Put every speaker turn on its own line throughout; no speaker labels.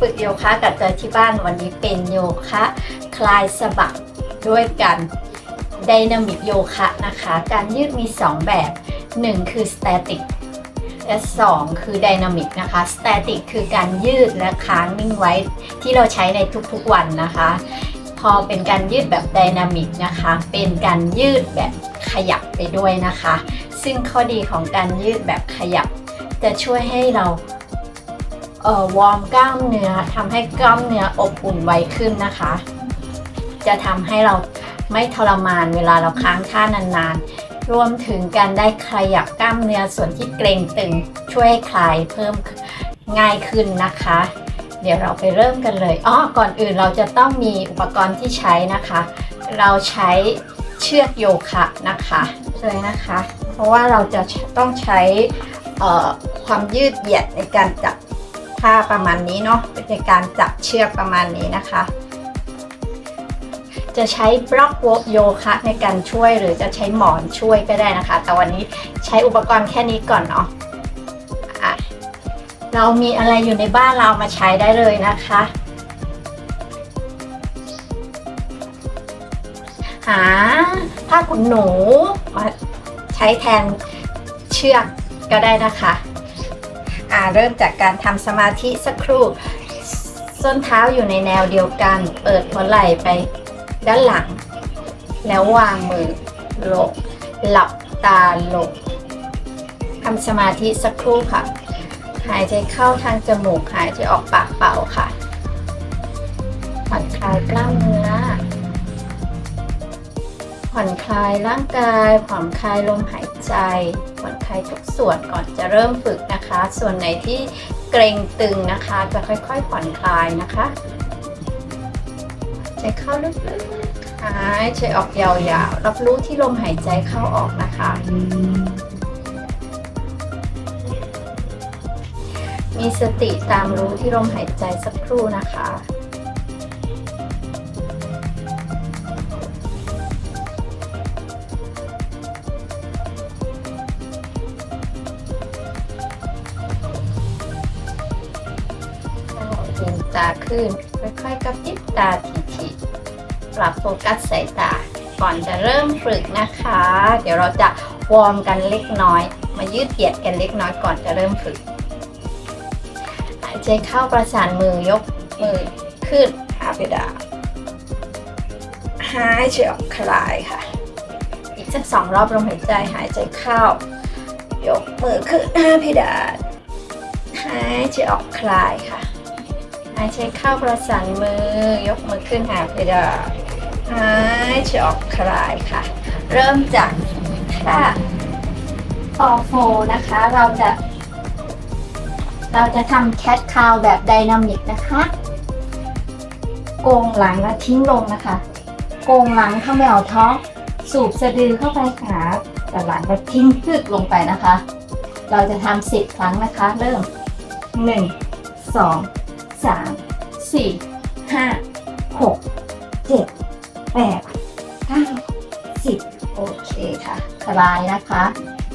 ฝึกโยคะกับจอยที่บ้านวันนี้เป็นโยคะคลายสะบักด้วยกันไดนามิกโยคะนะคะ การยืดมี 2 แบบ 1 คือ static และ 2 คือ dynamic นะคะ static คือการยืดและค้างนิ่งไว้ที่เราใช้ในทุกๆวันนะคะ พอเป็นการยืดแบบ dynamic นะคะ เป็นการยืดแบบขยับไปด้วยนะคะ ซึ่งข้อดีของการยืดแบบขยับ จะช่วยให้เรา วอร์มกล้ามเนื้อทำให้กล้ามเนื้ออบอุ่นไวขึ้นนะคะ จะทำให้เราไม่ทรมานเวลาเราค้างท่านานๆ รวมถึงการได้ขยับกล้ามเนื้อส่วนที่เกร็งตึงช่วยให้คลายเพิ่มง่ายขึ้นนะคะ เดี๋ยวเราไปเริ่มกันเลยอ๋อก่อนอื่นเราจะต้องมีอุปกรณ์ที่ใช้นะคะ เราใช้เชือกโยคะนะคะเลยนะคะ เพราะว่าเราจะต้องใช้ความยืดเหยียดในการจับ ท่าประมาณนี้เนาะในการจับเชือกประมาณนี้นะคะ จะใช้บล็อกโยคะในการช่วยหรือจะใช้หมอนช่วยก็ได้นะคะ แต่วันนี้ใช้อุปกรณ์แค่นี้ก่อนเนาะะเรามีอะไรอยู่ในบ้านเรามาใช้ได้เลยนะคะ หาผ้าขนหนูมาใช้แทนเชือกก็ได้นะคะ อ่าเริ่มจากการทำสมาธิสักครู่ ส้นเท้าอยู่ในแนวเดียวกัน เปิดหัวไหล่ไปด้านหลัง แล้ววางมือลงหลับตาลงทำสมาธิสักครู่ค่ะ หายใจเข้าทางจมูก หายใจออกปากเป่าค่ะผ่อนคลายกล้ามเนื้อผ่อนคลายร่างกาย ผ่อนคลายลมหายใจ ผ่อนคลายทุกส่วนก่อนจะเริ่มฝึกนะคะ ส่วนไหนที่เกร็งตึงนะคะ จะค่อยๆผ่อนคลายนะคะใจเข้าลึกๆหายใจออกยาวๆ รับรู้ที่ลมหายใจเข้าออกนะคะ มีสติตามรู้ที่ลมหายใจสักครู่นะคะ ลืมตาขึ้น ค่อยๆกระพริบตาทีๆปรับโฟกัสสายตา ก่อนจะเริ่มฝึกนะคะ เดี๋ยวเราจะวอร์มกันเล็กน้อย มายืดเหยียดกันเล็กน้อยก่อนจะเริ่มฝึก หายใจเข้าประสานมือยกมือขึ้นหาเพดาหายใจออกคลายค่ะ อีกสักสองรอบลมหายใจหายใจเข้า ยกมือขึ้นหาเพดานหายใจออกคลายค่ะ หาใจเข้าประสานมือยกมือขึ้นหาเพดานหายใจออกคลายค่ะ เริ่มจากท่าออโฟนะคะ เราจะ เราจะทำแคทคาวแบบไดนามิกนะคะโกงหลังและทิ้งลงนะคะ โกงหลังเข้าไปเอาท้องสูบสะดือเข้าไปหาแต่หลังแล้วทิ้งพึกลงไปนะคะ เราจะทำสิบครั้งนะคะ เริ่มหนึ่งสอง สามสี่ห้าหกเจ็ดแปดเก้าสิบโอเคค่ะคลายนะคะ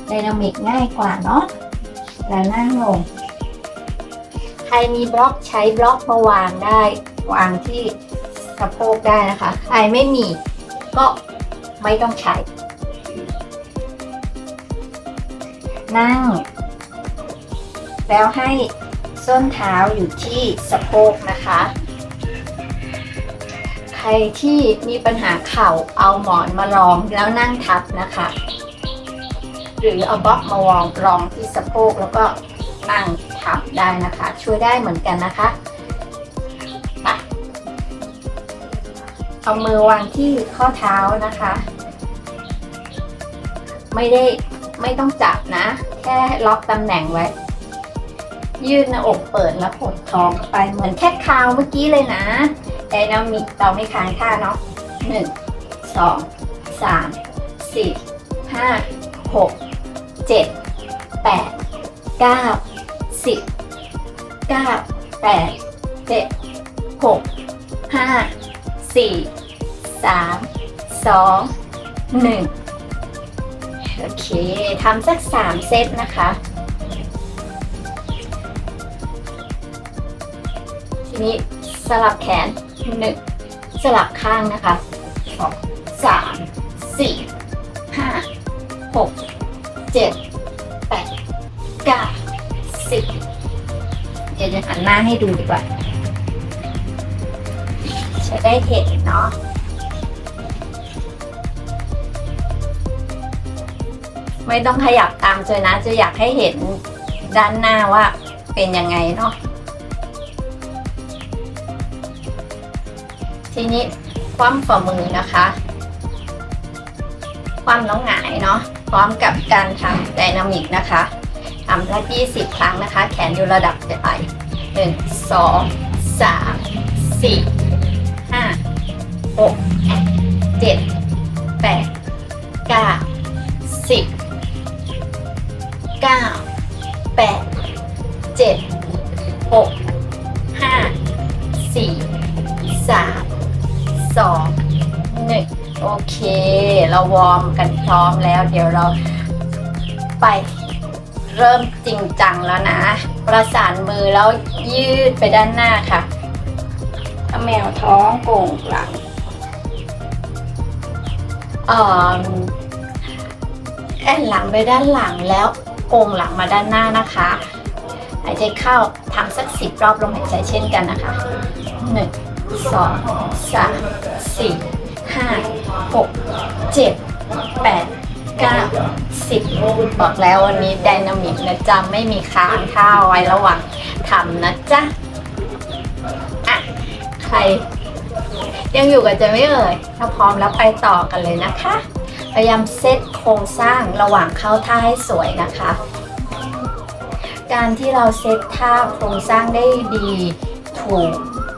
ไดนามิกง่ายกว่าเนาะแล้วนั่งลง ใครมีบล็อกใช้บล็อกมาวางได้ วางที่สะโพกได้นะคะ ใครไม่มีก็ไม่ต้องใช้ นั่ง แล้วให้ ส้นเท้าอยู่ที่สะโพกนะคะ ใครที่มีปัญหาเข่าเอาหมอนมารองแล้วนั่งทับนะคะ หรือเอาบล็อกมาวางรองที่สะโพกแล้วก็นั่งทับได้นะคะ ช่วยได้เหมือนกันนะคะเอามือวางที่ข้อเท้านะคะ ไม่ได้ไม่ต้องจับนะ แค่ล็อกตำแหน่งไว้ ยืดหน้าอกเปิดแล้วกดท้องไปเหมือนแค่คาวเมื่อกี้เลยนะไดนามิกเราไม่ค้างท่าเนาะหนึ่งสองสามสี่ห้าหกเจ็ดแปดเก้าสิบเก้าแปดเจ็ดหกห้าสี่สามสองหนึ่งโอเคทำสักสามเซตนะคะ ทีทีนี้สลับแขนหนึ่งสลับข้างนะคะสองสามสี่ห้าหกเจ็ดแปดเก้าสิบเดี๋ยวจะหันหน้าให้ดูดีกว่าจะได้เห็นเนาะไม่ต้องขยับตามเจอนะจะอยากให้เห็นด้านหน้าว่าเป็นยังไงเนาะ ทีนี้คว่ำฝ่ามือนะคะคว่ำแล้วหงายเนาะพร้อมกับการทำไดนามิกนะคะทำละ20 ครั้งนะคะ แขนอยู่ระดับไหล่หนึ่งสองสามสี่ห้าหกเจ็ดแปดเก้าสิบเก้าแปดเจ็ดหก สองหนึ่งโอเค เราวอร์มกันพร้อมแล้ว เดี๋ยวเราไปเริ่มจริงจังแล้วนะ ประสานมือแล้วยืดไปด้านหน้าค่ะเอาแมวท้องโก่งหลังเอ่อแอนหลังไปด้านหลังแล้วโก่งหลังมาด้านหน้านะคะหายใจเข้าทำสักสิบรอบลมหายใจเช่นกันนะคะหนึ่ง สองสามสี่ห้าหกเจ็ดแปดเก้าสิบบอกแล้ววันนี้ไดนามิกนะจ๊ะ ไม่มีค้างข้าวไว้ระหว่างทำนะจ๊ะ อะ ใคร ยังอยู่กับเจะไม่เอ่ยถ้าพร้อมแล้วไปต่อกันเลยนะคะ พยายามเซตโครงสร้างระหว่างเข้าท่าให้สวยนะคะ การที่เราเซตท่าโครงสร้างได้ดีถูก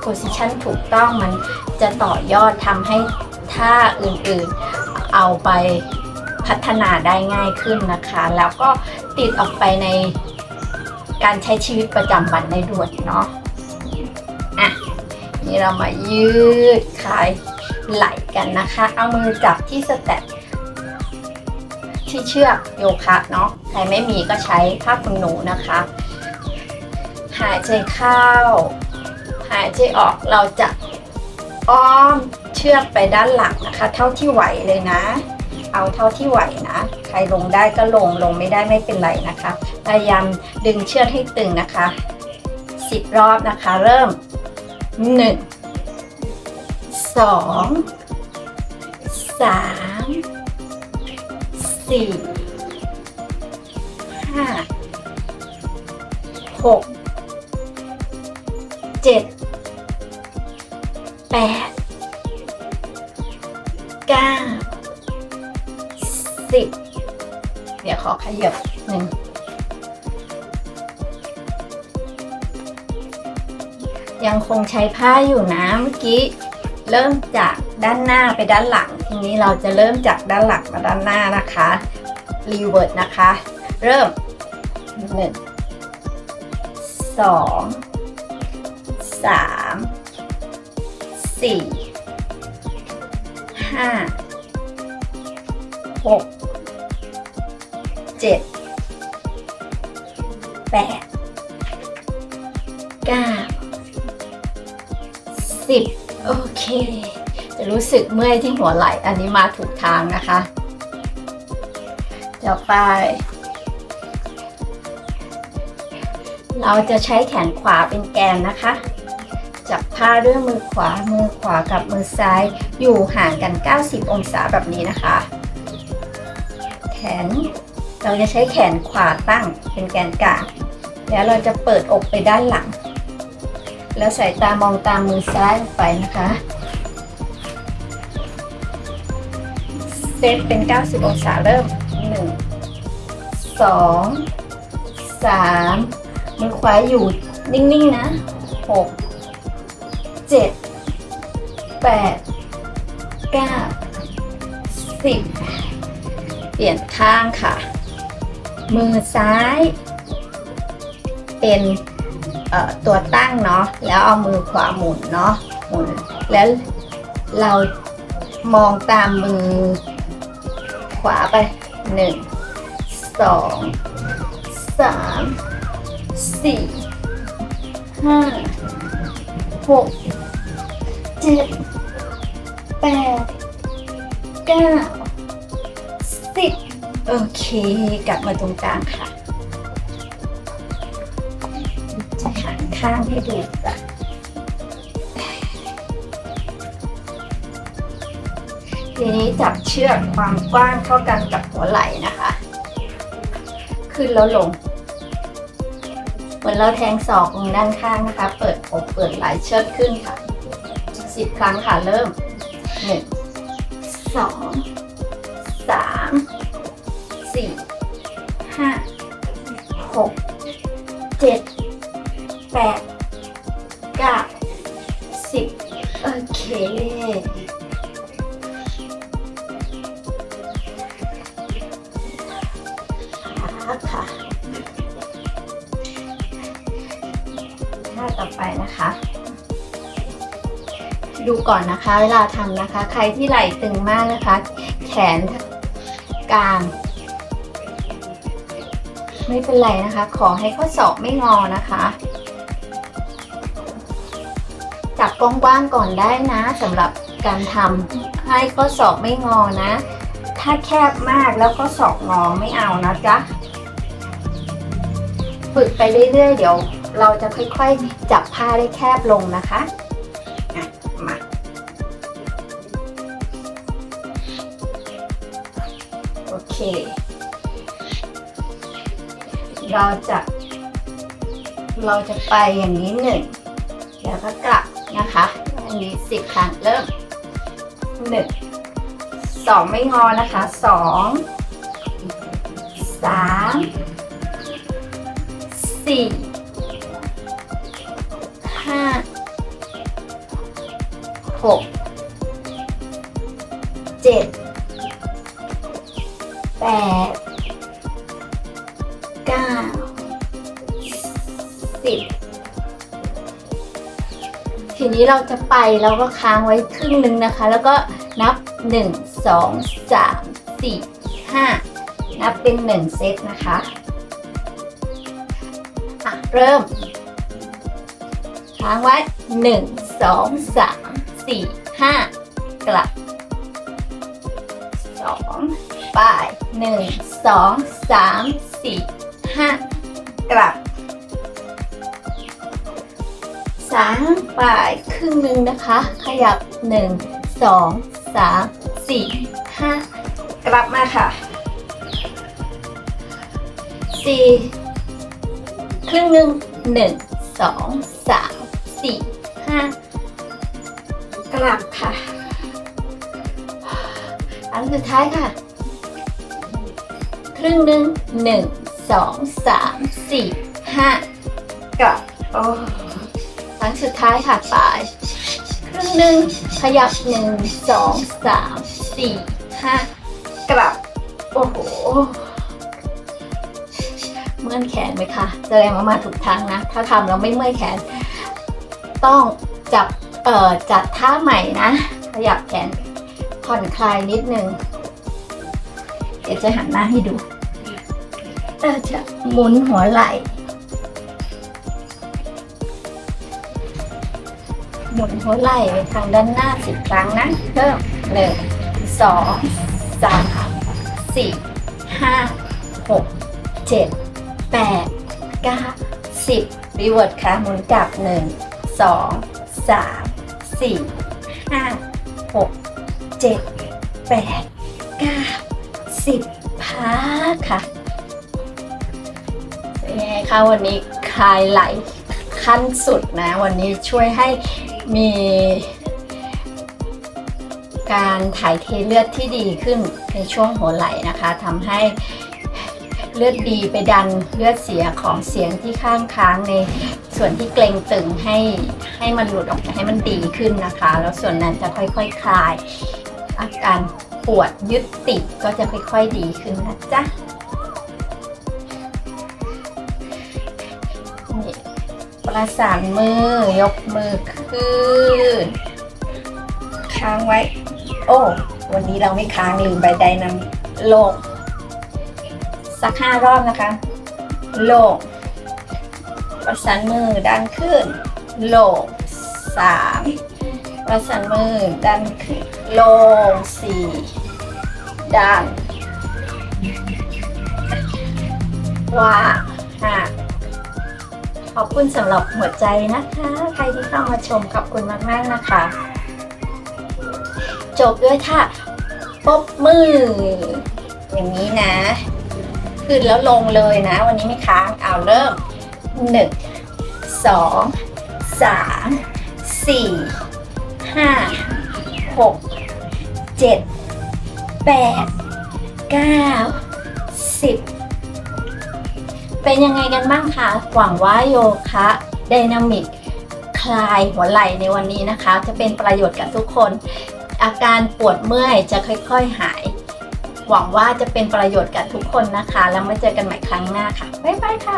โพสิชันถูกต้องมันจะต่อยอดทำให้ท่าอื่นๆเอาไปพัฒนาได้ง่ายขึ้นนะคะ แล้วก็ติดออกไปในการใช้ชีวิตประจำวันได้ด้วยเนาะอะนี่เรามายืดคลายไหล่กันนะคะ เอามือจับที่สแตปที่เชือกโยคะเนาะใครไม่มีก็ใช้ผ้าขนหนูนะคะ หายใจเข้า หายใจออกเราจะอ้อมเชือกไปด้านหลังนะคะ เท่าที่ไหวเลยนะ เอาเท่าที่ไหวนะ ใครลงได้ก็ลงลงไม่ได้ไม่เป็นไรนะคะ พยายามดึงเชือกให้ตึงนะคะ 10 รอบนะคะ เริ่มหนึ่งสองสามสี่ห้าหกเจ็ด แปดเก้าสิบเดี๋ยวขอขยับหนึ่งยังคงใช้ผ้าอยู่นะเมื่อกี้ เริ่มจากด้านหน้าไปด้านหลัง ทีนี้เราจะเริ่มจากด้านหลังมาด้านหน้านะคะรีเวิร์ดนะคะ เริ่มหนึ่งสองสาม สี่ห้าหกเจ็ดแปดเก้าสิบโอเค จะรู้สึกเมื่อยที่หัวไหล่อันนี้มาถูกทางนะคะต่อไป เราจะใช้แขนขวาเป็นแกนนะคะ ผ้าด้วยมือขวา มือขวากับมือซ้าย อยู่ห่างกัน 90 องศาแบบนี้นะคะ แขน เราจะใช้แขนขวาตั้งเป็นแกนกลาง แล้วเราจะเปิดอกไปด้านหลัง แล้วสายตามองตามมือซ้ายไปนะคะเซตเป็น 90 องศาเริ่ม 1 2 3 มือขวาอยู่นิ่ง ๆ นะ 6 7 8 9 10เปลี่ยนข้างค่ะ มือซ้าย เป็นตัวตั้งเนาะแล้วเอามือขวาหมุนเนาะหมุนแล้วเรามองตามมือ ขวาไปหนึ่งสองสามสี่ห้าหก จ็ดแปดเก้าสิบโอเค กลับมาตรงกลางค่ะจะหันข้างให้ดูจ้ะทีนี้จับเชือกความกว้างเท่ากันกับหัวไหล่นะคะ ขึ้นแล้วลง เหมือนเราแทงศอกลงด้านข้างนะคะ เปิดอกเปิดไหล่เชิดขึ้นค่ะ สิบครั้งค่ะเริ่มหนึ่งสองสามสี่ห้าหกเจ็ดแปด ก่อนนะคะ เวลาทำนะคะ ใครที่ไหล่ตึงมากนะคะ แขนกลาง ไม่เป็นไรนะคะ ขอให้ข้อศอกไม่งอนะคะจับกว้างๆก่อนได้นะสำหรับการทำให้ข้อศอกไม่งอนะ ถ้าแคบมากแล้วก็ศอกงอไม่เอานะจ๊ะฝึกไปเรื่อยๆ เดี๋ยวเราจะค่อยๆ จับผ้าได้แคบลงนะคะอะ โอเค เราจะเราจะไปอย่างนี้หนึ่งแล้วก็กลับนะคะ อันนี้สิบครั้งเริ่มหนึ่งสองไม่งอนะคะสองสามสี่ห้าหก ดเก้าสิบทีนี้เราจะไปเราก็ค้างไว้ครึ่งหนึ่งนะคะ แล้วก็นับหนึ่งสองสามสี่ห้านับเป็นหนึ่งเซตนะคะอะเริ่ม ค้างไว้หนึ่งสองสามสี่ห้า ไปหนึ่งสองสามสี่ห้ากลับสามไปครึ่งหนึ่งนะคะ ขยับหนึ่งสองสามสี่ห้ากลับมาค่ะสี่ครึ่งหนึ่งหนึ่งสองสามสี่ห้ากลับค่ะอันสุดท้ายค่ะ ครึ่งหนึ่งหนึ่งสองสามสี่ห้ากลับโอ้ครั้งสุดท้ายค่ะไปครึ่งหนึ่งขยับหนึ่งสองสามสี่ห้ากลับ โอ้โหเมื่อยแขนไหมคะแสดงว่ามาถูกทางนะ ถ้าทำแล้วไม่เมื่อยแขน ต้องจับเอ่อจัดท่าใหม่นะ ขยับแขนผ่อนคลายนิดนึง เดี๋ยวจะหันหน้าให้ดูเออจะหมุนหัวไหล่หมุนหัวไหล่ไปทางด้านหน้าสิบครั้งนะเพิ่มหนึ่งสองสามสี่ห้าหกเจ็ดแปดเก้าสิบรีเวิร์ดค่ะหมุนกลับหนึ่งสองสามสี่ห้าหกเจ็ดแปด สิบพักค่ะเป็นไงคะวันนี้คลายไหลขั้นสุดนะ วันนี้ช่วยให้มี การถ่ายเทเลือดที่ดีขึ้นในช่วงหัวไหล่นะคะทำให้เลือดดีไปดันเลือดเสียของเสียงที่ข้างค้างในส่วนที่เกร็งตึงให้ให้มันหลุดออกมาให้มันดีขึ้นนะคะ แล้วส่วนนั้นจะค่อยๆคคลายอาการ ปวดยึดติดก็จะค่อยๆดีขึ้นนะจ๊ะนี่ประสานมือยกมือขึ้น ค้างไว้ โอ้ วันนี้เราไม่ค้างลืมไปไดนามิโลงสักห้ารอบนะคะ โลงประสานมือดันขึ้น โลงสามประสานมือดันขึ้นลงสี่ ด้านว้าค่ะขอบคุณสำหรับหัวใจนะคะ ใครที่เข้ามาชมขอบคุณมากมากนะคะ จบด้วยท่าปบมือ อย่างนี้นะ ขึ้นแล้วลงเลยนะ วันนี้ไม่ค้างเอาเริ่ม 1 2 3 4 5 6 7 แปดเก้าสิบเป็นยังไงกันบ้างคะหวังว่าโยคะไดนามิกคลายหัวไหล่ในวันนี้นะคะ จะเป็นประโยชน์กับทุกคน อาการปวดเมื่อยจะค่อยๆหาย หวังว่าจะเป็นประโยชน์กับทุกคนนะคะ แล้วมาเจอกันใหม่ครั้งหน้าค่ะ บ๊ายบายค่ะ